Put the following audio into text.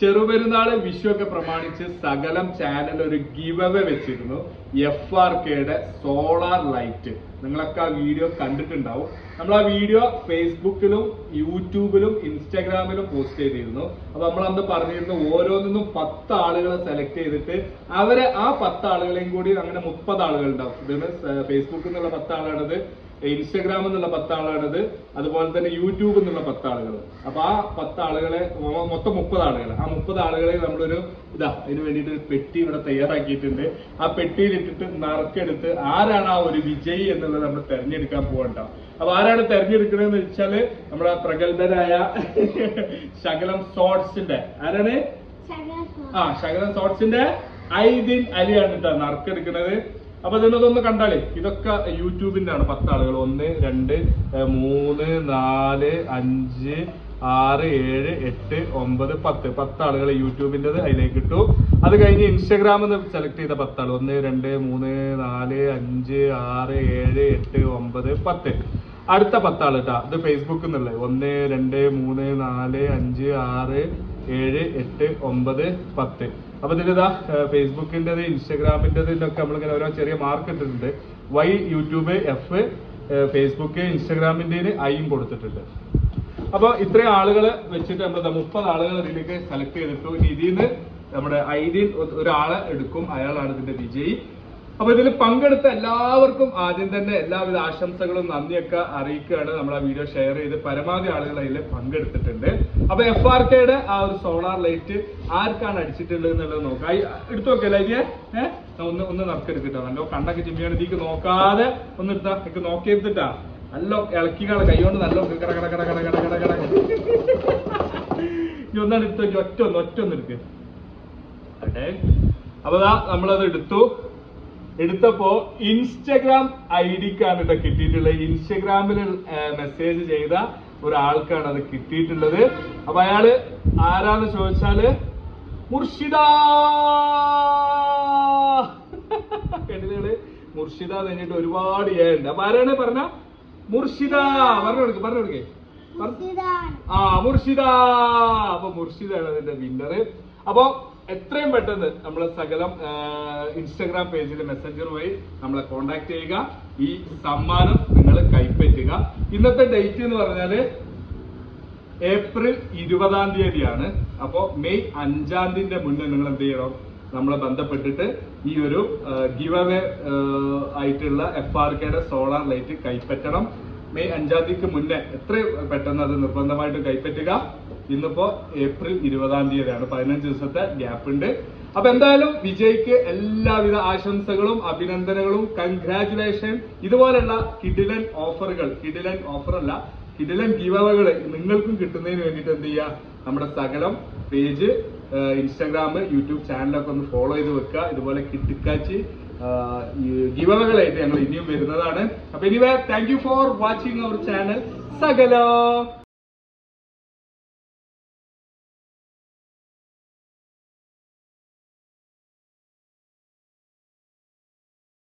ചെറുപെരുന്നാൾ വിഷു ഒക്കെ പ്രമാണിച്ച് സകലം ചാനൽ ഒരു ഗിവ് അവേ വെച്ചിരുന്നു എഫ് ആർ കെയുടെ സോളാർ ലൈറ്റ് നിങ്ങളൊക്കെ ആ വീഡിയോ കണ്ടിട്ടുണ്ടാവും. നമ്മൾ ആ വീഡിയോ ഫേസ്ബുക്കിലും യൂട്യൂബിലും ഇൻസ്റ്റാഗ്രാമിലും പോസ്റ്റ് ചെയ്തിരുന്നു. അപ്പൊ നമ്മൾ അന്ന് പറഞ്ഞിരുന്നു ഓരോന്നിന്നും പത്ത് ആളുകളെ സെലക്ട് ചെയ്തിട്ട് അവരെ ആ പത്ത് ആളുകളെയും കൂടി അങ്ങനെ മുപ്പത് ആളുകൾ ഉണ്ടാവും ഇതിന് ഫേസ്ബുക്കിൽ നിന്നുള്ള പത്ത് ആളാണത്. ഇൻസ്റ്റഗ്രാമിൽ എന്നുള്ള പത്താളാണിത്. അതുപോലെ തന്നെ യൂട്യൂബ് എന്നുള്ള പത്താളുകൾ. അപ്പൊ ആ പത്താളുകളെ മൊത്തം മുപ്പത് ആളുകൾ ആ മുപ്പത് ആളുകളെ നമ്മളൊരു ഇതാ അതിന് വേണ്ടിയിട്ട് ഒരു പെട്ടി ഇവിടെ തയ്യാറാക്കിയിട്ടുണ്ട്. ആ പെട്ടിയിലിട്ടിട്ട് നറുക്കെടുത്ത് ആരാണ് ആ ഒരു വിജയി എന്നുള്ളത് നമ്മൾ തെരഞ്ഞെടുക്കാൻ പോകണ്ട അപ്പൊ ആരാണ് തെരഞ്ഞെടുക്കണമെന്ന് വെച്ചാൽ നമ്മുടെ പ്രഗത്ഭരായ ശകലം സോട്സിന്റെ. ആരാണ്? ആ ശകലം സോട്സിന്റെ ഐദിൻ അലിയാണ് കേട്ടോ നറുക്കെടുക്കുന്നത് അപ്പൊ ഇതിനൊന്ന് കണ്ടാലേ ഇതൊക്കെ യൂട്യൂബിന്റെ ആണ് പത്ത് ആളുകൾ. ഒന്ന് രണ്ട് മൂന്ന് നാല് അഞ്ച് ആറ് ഏഴ് എട്ട് ഒമ്പത് പത്ത്. പത്ത് ആളുകൾ യൂട്യൂബിന്റെത് അതിലേക്ക് ഇട്ടു. അത് കഴിഞ്ഞ് ഇൻസ്റ്റഗ്രാമിൽ നിന്ന് സെലക്ട് ചെയ്ത പത്ത് ആൾ ഒന്ന് രണ്ട് മൂന്ന് നാല് അഞ്ച് ആറ് ഏഴ് എട്ട് ഒമ്പത് പത്ത്. അടുത്ത പത്താൾ കേട്ടോ ഇത് ഫേസ്ബുക്കിൽ നിന്നുള്ളത് ഒന്ന് രണ്ട് മൂന്ന് നാല് അഞ്ച് ആറ് ഏഴ് എട്ട് ഒമ്പത് പത്ത്. അപ്പൊ ഇതിലിതാ ഫേസ്ബുക്കിന്റെത് ഇൻസ്റ്റഗ്രാമിന്റെത് നമ്മൾ നമ്മളിങ്ങനെ ഓരോ ചെറിയ മാർക്ക് ഇട്ടിട്ടുണ്ട്. വൈ യൂട്യൂബ് എഫ് ഫേസ്ബുക്ക് ഇൻസ്റ്റഗ്രാമിന്റെ ഐയും കൊടുത്തിട്ടുണ്ട്. അപ്പൊ ഇത്രയും ആളുകൾ വെച്ചിട്ട് നമ്മൾ മുപ്പത് ആളുകൾ ഇതിലേക്ക് സെലക്ട് ചെയ്തിട്ടു. ഇനി ഇതിൽ നിന്ന് നമ്മുടെ ഐഡിയിൽ ഒരാളെ എടുക്കും. അയാളാണ് ഇതിന്റെ വിജയി. അപ്പൊ ഇതിൽ പങ്കെടുത്ത എല്ലാവർക്കും ആദ്യം തന്നെ എല്ലാവിധ ആശംസകളും നന്ദിയൊക്കെ അറിയിക്കുകയാണ്. നമ്മൾ ആ വീഡിയോ ഷെയർ ചെയ്ത് പരമാവധി ആളുകൾ അതിൽ പങ്കെടുത്തിട്ടുണ്ട്. അപ്പൊ എഫ് ആർ കെയുടെ ആ ഒരു സോളാർ ലൈറ്റ് ആർക്കാണ് അടിച്ചിട്ടുള്ളത് എന്നുള്ളത് നോക്കാം. എടുത്തു നോക്കിയല്ലേ ഇതിയെ ഏഹ് ഒന്ന് ഒന്ന് നറുക്കെടുത്തിട്ടാ നല്ലോ കണ്ടൊക്കെ ചിമ്മിയാണ്. ഇതിക്ക് നോക്കാതെ ഒന്ന് എടുത്താ എനിക്ക് നോക്കിയെടുത്തിട്ടാ നല്ല ഇളക്കിക്കാണ്. കൈകൊണ്ട് നല്ല കട കട കട കട കട കട കട. ഇനി ഒന്നാണ് എടുത്തു ഒറ്റ ഒന്ന് ഒറ്റ ഒന്ന് എടുക്ക്. അപ്പൊ നമ്മളത് എടുത്തു. എടുത്തപ്പോ ഇൻസ്റ്റഗ്രാം ഐ ഡിക്കാണ് കേട്ടോ കിട്ടിയിട്ടുള്ളത്. ഇൻസ്റ്റഗ്രാമിൽ മെസ്സേജ് ചെയ്ത ഒരാൾക്കാണ് അത് കിട്ടിയിട്ടുള്ളത്. അപ്പൊ അയാൾ ആരാന്ന് ചോദിച്ചാൽ മുർഷിദ. കണ്ടില്ലേ മുർഷിദ കഴിഞ്ഞിട്ട് ഒരുപാട് ഏ ഉണ്ട്. അപ്പൊ ആരാണ് പറഞ്ഞ? മുർഷിദ. പറഞ്ഞു കൊടുക്ക് പറഞ്ഞു കൊടുക്കേ. ആ മുർഷിദ. അപ്പൊ മുർഷിദാണ് അതിന്റെ വിന്നർ അപ്പൊ എത്രയും പെട്ടെന്ന് നമ്മൾ സകലം ഇൻസ്റ്റഗ്രാം പേജിൽ മെസ്സഞ്ചർ വഴി നമ്മളെ കോണ്ടാക്ട് ചെയ്യുക. ഈ സമ്മാനം നിങ്ങൾ കൈപ്പറ്റുക. ഇന്നത്തെ ഡേറ്റ് എന്ന് പറഞ്ഞാൽ ഏപ്രിൽ ഇരുപതാം തീയതിയാണ്. അപ്പോ മെയ് അഞ്ചാം തീയതിന്റെ മുന്നേ നിങ്ങൾ എന്ത് ചെയ്യണം? നമ്മളെ ബന്ധപ്പെട്ടിട്ട് ഈ ഒരു ഗിവ് അവേ ആയിട്ടുള്ള എഫ് ആർ കെയുടെ സോളാർ ലൈറ്റ് കൈപ്പറ്റണം. മെയ് അഞ്ചാം തീയതിക്ക് മുന്നേ എത്രയും പെട്ടെന്ന് അത് നിർബന്ധമായിട്ട് കൈപ്പറ്റുക. ഇന്നിപ്പോ ഏപ്രിൽ ഇരുപതാം തീയതിയാണ്. പതിനഞ്ച് ദിവസത്തെ ഗ്യാപ്പ് ഉണ്ട്. അപ്പൊ എന്തായാലും വിജയ്ക്ക് എല്ലാവിധ ആശംസകളും അഭിനന്ദനങ്ങളും കൺഗ്രാചുലേഷൻ ഇതുപോലുള്ള കിഡിലൻ ഓഫറുകൾ കിഡിലൻ ഓഫർ അല്ല കിഡിലൻ ഗീവകൾ നിങ്ങൾക്കും കിട്ടുന്നതിന് വേണ്ടിയിട്ട് എന്ത് ചെയ്യുക? നമ്മുടെ സകലം പേജ് ഇൻസ്റ്റാഗ്രാം യൂട്യൂബ് ചാനലൊക്കെ ഒന്ന് ഫോളോ ചെയ്ത് വെക്കുക. ഇതുപോലെ കിട്ടിക്കാച്ചി ഗിവകളായിട്ട് ഞങ്ങൾ ഇനിയും വരുന്നതാണ്. അപ്പൊ ഇനി thank you for watching our channel Sakalam.